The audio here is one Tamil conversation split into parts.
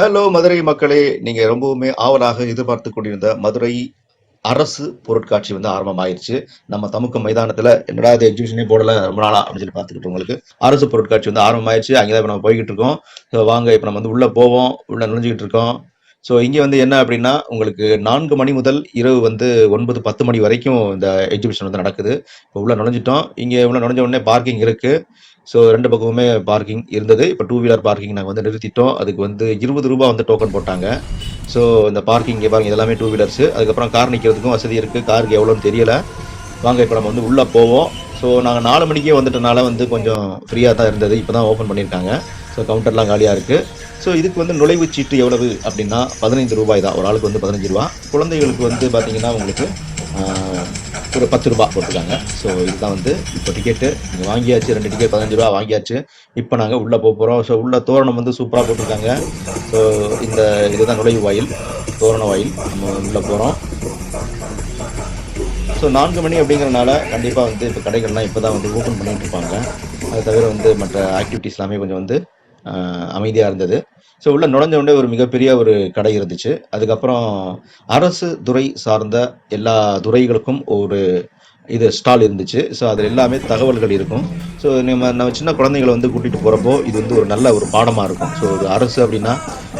ஹலோ மதுரை மக்களே. நீங்க ரொம்பவுமே ஆவலாக எதிர்பார்த்து கொண்டிருந்த மதுரை அரசு பொருட்காட்சி வந்து ஆரம்பமாயிருச்சு. நம்ம தமுக்க மைதானத்துல என்னடா இது எக்ஸிபிஷனே போடல ரொம்ப நாளா அப்படின்னு சொல்லி பார்த்துக்கிட்டு உங்களுக்கு அரசு பொருட்காட்சி வந்து ஆரம்பமாயிருச்சு. அங்கேதான் இப்ப நம்ம போய்கிட்டு இருக்கோம். வாங்க இப்ப நம்ம வந்து உள்ள போவோம். உள்ள நுழைஞ்சிக்கிட்டு இருக்கோம். ஸோ இங்கே வந்து என்ன அப்படின்னா உங்களுக்கு நான்கு மணி முதல் இரவு வந்து ஒன்பது பத்து மணி வரைக்கும் இந்த எக்ஸிபிஷன் வந்து நடக்குது. இப்போ உள்ள நுழைஞ்சிட்டோம். இங்கே உள்ள நுழைஞ்ச உடனே பார்க்கிங் இருக்குது ஸோ ரெண்டு பக்கமுமே பார்க்கிங் இருந்தது. இப்போ டூ வீலர் பார்க்கிங் நாங்கள் வந்து நிறுத்திட்டோம். அதுக்கு வந்து இருபது ரூபா வந்து டோக்கன் போட்டாங்க. ஸோ இந்த பார்க்கிங் இங்கே பாருங்க எல்லாமே டூ வீலர்ஸு அதுக்கப்புறம் கார் நிற்கிறதுக்கும் வசதி இருக்குது காருக்கு எவ்வளோன்னு தெரியலை. வாங்க இப்போ நம்ம வந்து உள்ளே போவோம். ஸோ நாங்கள் நாலு மணிக்கே வந்துட்டனால வந்து கொஞ்சம் ஃப்ரீயாக தான் இருந்தது. இப்போ தான் ஓப்பன் பண்ணியிருக்காங்க. ஸோ கவுண்டர்லாம் காலியாக இருக்குது ஸோ இதுக்கு வந்து நுழைவுச் சீட்டு எவ்வளவு அப்படின்னா பதினைஞ்சு ரூபாய் தான். ஒரு ஆளுக்கு வந்து பதினஞ்சு ரூபா. குழந்தைகளுக்கு வந்து பார்த்தீங்கன்னா உங்களுக்கு ஒரு பத்து ரூபா போட்டிருக்காங்க. ஸோ இதுதான் வந்து இப்போ டிக்கெட்டு நீங்கள் வாங்கியாச்சு ரெண்டு டிக்கெட் பதினஞ்சு ரூபா வாங்கியாச்சு. இப்போ நாங்கள் உள்ளே போக போகிறோம் ஸோ உள்ள தோரணம் வந்து சூப்பராக போட்டிருக்காங்க. ஸோ இந்த இதுதான் நுழைவு வாயில். தோரண வாயில். நம்ம உள்ளே போகிறோம் ஸோ நான்கு மணி அப்படிங்கிறனால கண்டிப்பாக வந்து இப்போ கடைகள்லாம் இப்போ தான் வந்து ஓப்பன் பண்ணிட்டு இருப்பாங்க. அது தவிர வந்து மற்ற ஆக்டிவிட்டீஸ் எல்லாமே கொஞ்சம் வந்து அமைதியாக இருந்தது. ஸோ உள்ள நுழைஞ்ச உடனே ஒரு மிகப்பெரிய ஒரு கடை இருந்துச்சு. அதுக்கப்புறம் அரசு துறை சார்ந்த எல்லா துறைகளுக்கும் ஒரு இது ஸ்டால் இருந்துச்சு. ஸோ அதில் எல்லாமே தகவல்கள் இருக்கும். ஸோ நம்ம நம்ம சின்ன குழந்தைங்களை வந்து கூட்டிகிட்டு போகிறப்போ இது வந்து ஒரு நல்ல ஒரு பாடமாக இருக்கும். ஸோ ஒரு அரசு அப்படின்னா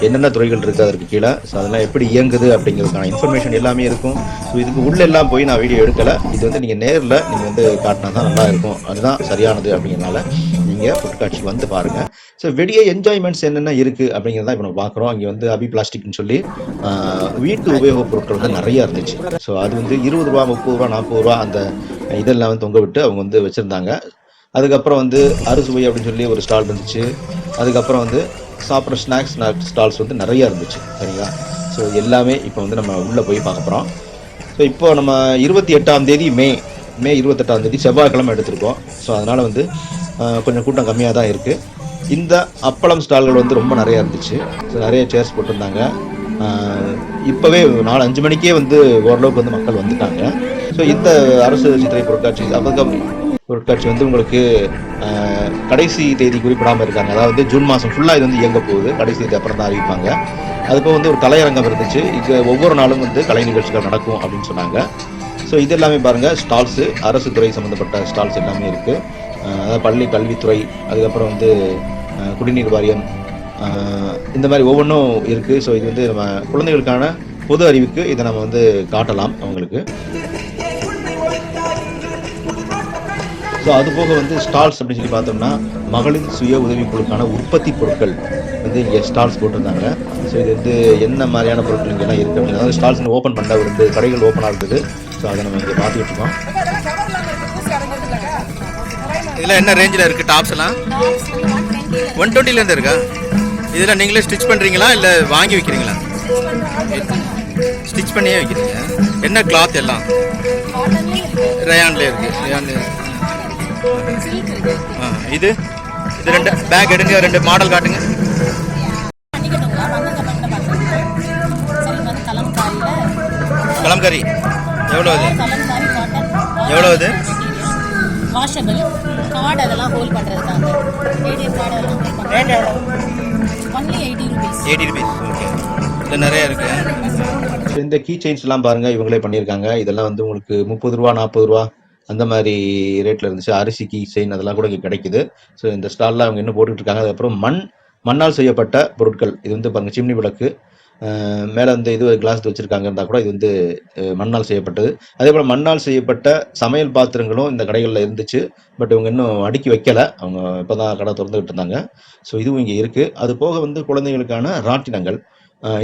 என்னென்ன துறைகள் இருக்குது அதற்கு கீழே? ஸோ அதெல்லாம் எப்படி இயங்குது அப்படிங்கிறதுக்கான இன்ஃபர்மேஷன் எல்லாமே இருக்கும். ஸோ இதுக்கு உள்ளெல்லாம் போய் நான் வீடியோ எடுக்கலை. இது வந்து நீங்கள் நேரில் நீங்கள் வந்து காட்டினா தான் நல்லா இருக்கும். அதுதான் சரியானது அப்படிங்கிறனால நீங்கள் பொருட்காட்சிக்கு வந்து பாருங்கள் ஸோ வெளியே என்ஜாய்மெண்ட்ஸ் என்னென்ன இருக்குது அப்படிங்கிறத இப்போ நம்ம பார்க்குறோம் இங்கே வந்து அபி பிளாஸ்டிக்னு சொல்லி வீட்டு உபயோகப் பொருட்கள் வந்து நிறைய இருந்துச்சு. ஸோ அது வந்து இருபது ரூபா முப்பது ரூபா நாற்பது ரூபா அந்த இதெல்லாம் வந்து தொங்க விட்டு அவங்க வந்து வச்சுருந்தாங்க. அதுக்கப்புறம் வந்து அறுசுவை அப்படின்னு சொல்லி ஒரு ஸ்டால் இருந்துச்சு. அதுக்கப்புறம் வந்து சாப்பிட்ற ஸ்நாக்ஸ் ஸ்டால்ஸ் வந்து நிறையா இருந்துச்சு சரிங்களா? ஸோ எல்லாமே இப்போ வந்து நம்ம உள்ளே போய் பார்க்க போகிறோம் ஸோ இப்போ நம்ம இருபத்தி எட்டாம் தேதி மே மே இருபத்தெட்டாம் தேதி செவ்வாய்க்கிழமை எடுத்திருக்கோம். ஸோ அதனால் வந்து கொஞ்சம் கூட்டம் கம்மியாக தான் இருக்குது இந்த அப்பளம் ஸ்டால்கள் வந்து ரொம்ப நிறையா இருந்துச்சு. ஸோ நிறைய சேர்ஸ் போட்டிருந்தாங்க. இப்போவே நாலு அஞ்சு மணிக்கே வந்து ஓரளவுக்கு வந்து மக்கள் வந்துட்டாங்க. ஸோ இந்த அரசு சித்திரை பொருட்காட்சி அதுக்கப்புறம் பொருட்காட்சி வந்து உங்களுக்கு கடைசி தேதி குறிப்பிடாமல் இருக்காங்க. அதாவது ஜூன் மாதம் ஃபுல்லாக இது வந்து இயங்க போகுது. கடைசி தேதி அப்புறம் தான் அறிவிப்பாங்க. அதுப்போ வந்து ஒரு கலையரங்கம் இருந்துச்சு. இங்கே ஒவ்வொரு நாளும் வந்து கலை நிகழ்ச்சிகள் நடக்கும் அப்படின்னு சொன்னாங்க. ஸோ இது எல்லாமே பாருங்கள் ஸ்டால்ஸு அரசு துறை சம்மந்தப்பட்ட ஸ்டால்ஸ் எல்லாமே இருக்குது அதாவது பள்ளி கல்வித்துறை அதுக்கப்புறம் வந்து குடிநீர் வாரியம் இந்த மாதிரி ஒவ்வொன்றும் இருக்குது ஸோ இது வந்து நம்ம குழந்தைகளுக்கான பொது அறிவுக்கு இதை நம்ம வந்து காட்டலாம் அவங்களுக்கு. ஸோ அது போக வந்து ஸ்டால்ஸ் அப்படின்னு சொல்லி பார்த்தோம்னா மகளிர் சுய உதவிக்குழுக்கான உற்பத்தி பொருட்கள் வந்து இங்கே ஸ்டால்ஸ் போட்டிருந்தாங்க. ஸோ இது வந்து என்ன மாதிரியான பொருட்கள் இங்கெல்லாம் இருக்குது அப்படின்னு அதாவது ஸ்டால்ஸ் ஓப்பன் பண்ண ஒரு கடைகள் ஓப்பன் ஆகுது ஸோ அதை நம்ம இங்கே பார்த்துக்கிட்டு இருக்கோம் இதில் என்ன ரேஞ்சில் இருக்குது டாப்ஸ் எல்லாம்? ஒன் டுவெண்ட்டிலேருந்து இருக்கா? இதில் நீங்களே ஸ்டிச் பண்ணுறீங்களா இல்லை வாங்கி வைக்கிறீங்களா? ஸ்டிச் பண்ணியே வைக்கிறீங்க. என்ன கிளாத் எல்லாம்? ரயான்லேயே இருக்குது ரயான்லேயே ஆ இது? இது ரெண்டு பேக் எடுங்க ரெண்டு மாடல் காட்டுங்க. கலம்கரி. எவ்வளோ இது எவ்வளோ இது வாஷபிள் கார்டு அதெல்லாம் ஹோல்ட் பண்ணுறதுக்காக ஏடிஎம் கார்டு அதெல்லாம் only eighty rupees eighty rupees okay இதில் நிறைய இருக்குது இந்த கீ செயின்ஸ்லாம் பாருங்கள் இவங்களே பண்ணியிருக்காங்க. இதெல்லாம் வந்து உங்களுக்கு முப்பது ரூபா நாற்பது ரூபா அந்த மாதிரி ரேட்டில் இருந்துச்சு. அரிசி கீ செயின் அதெல்லாம் கூட இங்கே கிடைக்குது. ஸோ இந்த ஸ்டாலில் அவங்க இன்னும் போட்டுக்கிட்டு இருக்காங்க அதுக்கப்புறம் மண் மண்ணால் செய்யப்பட்ட பொருட்கள். இது வந்து பாருங்க சிம்னி விளக்கு மேலே வந்து இது கிளாஸ் வச்சுருக்காங்க இருந்தால் கூட இது வந்து மண்ணால் செய்யப்பட்டது. அதே போல் மண்ணால் செய்யப்பட்ட சமையல் பாத்திரங்களும் இந்த கடைகளில் இருந்துச்சு. பட் இவங்க இன்னும் அடுக்கி வைக்கலை. அவங்க இப்போ தான் கடை திறந்துகிட்டு இருந்தாங்க. ஸோ இதுவும் இங்கே இருக்குது அது போக வந்து குழந்தைகளுக்கான ராட்டினங்கள்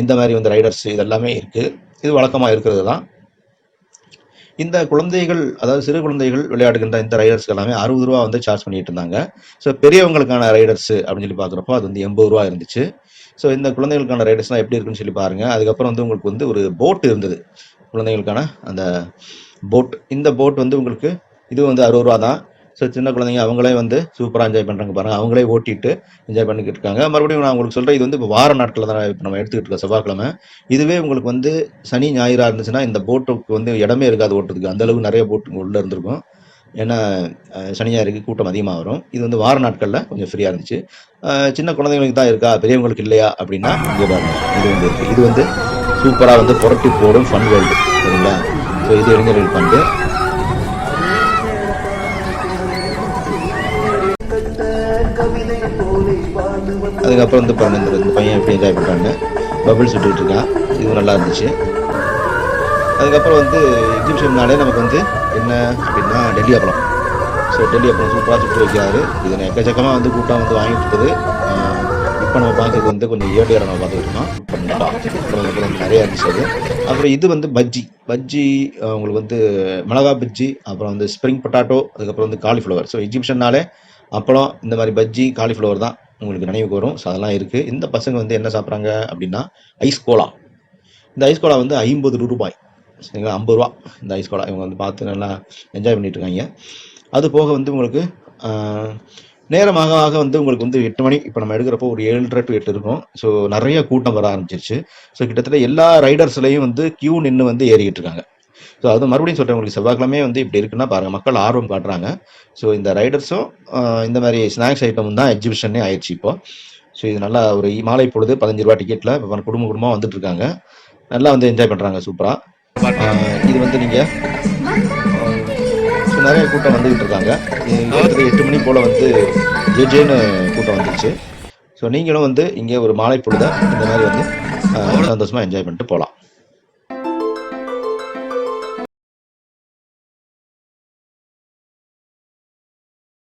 இந்த மாதிரி வந்து ரைடர்ஸ் இதெல்லாமே இருக்குது இது வழக்கமாக இருக்கிறது தான். இந்த குழந்தைகள் அதாவது சிறு குழந்தைகள் விளையாடுகின்ற இந்த ரைடர்ஸ்க்கு எல்லாமே அறுபது ரூபா வந்து சார்ஜ் பண்ணிட்டு இருந்தாங்க. ஸோ பெரியவங்களுக்கான ரைடர்ஸ் அப்படின்னு சொல்லி பார்க்குறப்போ அது வந்து எண்பது ரூபா இருந்துச்சு. ஸோ இந்த குழந்தைகளுக்கான ரைடர்ஸ்லாம் எப்படி இருக்குன்னு சொல்லி பாருங்க. அதுக்கப்புறம் வந்து உங்களுக்கு வந்து ஒரு போட் இருந்தது. குழந்தைகளுக்கான அந்த போட் இந்த போட் வந்து உங்களுக்கு இது வந்து அறுபது ரூபா தான். ஸோ சின்ன குழந்தைங்க அவங்களே வந்து சூப்பராக என்ஜாய் பண்ணுறாங்க பாருங்கள் அவங்களே ஓட்டிட்டு என்ஜாய் பண்ணிக்கிட்டு இருக்காங்க. மறுபடியும் நான் உங்களுக்கு சொல்கிறேன் இது வந்து இப்போ வார நாட்களில் தான் இப்போ நம்ம எடுத்துக்கிட்டு இருக்கோம் செவ்வாய்க்கிழமை. இதுவே உங்களுக்கு வந்து சனி ஞாயிறாக இருந்துச்சுன்னா இந்த போட்டுக்கு வந்து இடமே இருக்காது ஓட்டுறதுக்கு. அந்த அளவுக்கு நிறைய போட்டு உள்ளே இருந்திருக்கும். ஏன்னா சனி ஞாயிறுக்கு கூட்டம் அதிகமாக வரும். இது வந்து வார நாட்களில் கொஞ்சம் ஃப்ரீயாக இருந்துச்சு. சின்ன குழந்தைங்களுக்கு தான் இருக்கா? பெரியவங்களுக்கு இல்லையா? அப்படின்னா இங்கே பாருங்க. இது வந்து இருக்குது இது வந்து சூப்பராக வந்து புரட்டி போடும் ஃபன் வேர்ல்டு சரிங்களா? ஸோ இது இளைஞர்கள் பண்டு அதுக்கப்புறம் வந்து பாருங்க இந்த இந்த பையன் எப்படி என்ஜாய் பண்ணுறாங்க பபிள்ஸ் விட்டுட்டு இருக்கான் இதுவும் நல்லா இருந்துச்சு. அதுக்கப்புறம் வந்து எக்ஸிபிஷன்னாலே நமக்கு வந்து என்ன அப்படின்னா டெல்லி அப்பளம். ஸோ டெல்லி அப்பளம் சூப்பராக சுட்டு வைக்கிறாரு. இது எக்கச்சக்கமாக வந்து கூட்டம் வந்து வாங்கிட்டு இருக்குது. இப்போ நம்ம பார்க்கறது வந்து கொஞ்சம் ஏடிஆர் நம்ம பார்த்துக்கிட்டு இருக்கோம். அப்புறம் அப்புறம் நிறையா இருந்துச்சு அது. அப்புறம் இது வந்து பஜ்ஜி. பஜ்ஜி உங்களுக்கு வந்து மிளகா பஜ்ஜி அப்புறம் வந்து ஸ்ப்ரிங் பொட்டாட்டோ அதுக்கப்புறம் வந்து காலிஃப்ளவர் ஸோ எக்ஸிபிஷன்னாலே அப்பளம் இந்த மாதிரி பஜ்ஜி காலிஃப்ளவர் தான். உங்களுக்கு நினைவுக்கு வரும். ஸோ அதெல்லாம் இருக்குது இந்த பசங்க வந்து என்ன சாப்பிட்றாங்க அப்படின்னா ஐஸ் கோலா இந்த ஐஸ் கோலா வந்து ஐம்பது ரூபாய். சரிங்களா? ஐம்பது ரூபா. இந்த ஐஸ் கோலா இவங்க வந்து பார்த்து நல்லா என்ஜாய் பண்ணிட்டு இருக்காங்க. அது போக வந்து உங்களுக்கு நேரமாக ஆக வந்து உங்களுக்கு வந்து எட்டு மணி இப்போ நம்ம எடுக்கிறப்போ ஒரு ஏழரை டு எட்டு இருக்கும். ஸோ நிறைய கூட்டம் வர ஆரம்பிச்சிருச்சு. ஸோ கிட்டத்தட்ட எல்லா ரைடர்ஸ்லையும் வந்து கியூ நின்று வந்து ஏறிக்கிட்டு இருக்காங்க. ஸோ அது மறுபடியும் சொல்கிறேன் உங்களுக்கு வந்து இப்படி இருக்குன்னா பாருங்கள் மக்கள் ஆர்வம் காட்டுறாங்க. ஸோ இந்த ரைடர்ஸும் இந்த மாதிரி ஸ்நாக்ஸ் ஐட்டமும் தான் எக்ஸிபிஷனே ஆயிடுச்சு இப்போ. ஸோ இது நல்லா ஒரு மாலை பொழுது பதினஞ்சு ரூபா டிக்கெட்டில் இப்போ குடும்ப குடும்பமாக வந்துட்டு இருக்காங்க நல்லா வந்து என்ஜாய் பண்ணுறாங்க சூப்பராக இது வந்து நீங்கள் ஸோ நிறைய கூட்டம் வந்துகிட்டு இருக்காங்க கிட்டத்தட்ட எட்டு மணி போல் வந்து ஜேஜேன்னு கூட்டம் வந்துச்சு ஸோ நீங்களும் வந்து இங்கே ஒரு மாலை பொழுத இந்த மாதிரி வந்து சந்தோஷமாக என்ஜாய் பண்ணிட்டு போகலாம்.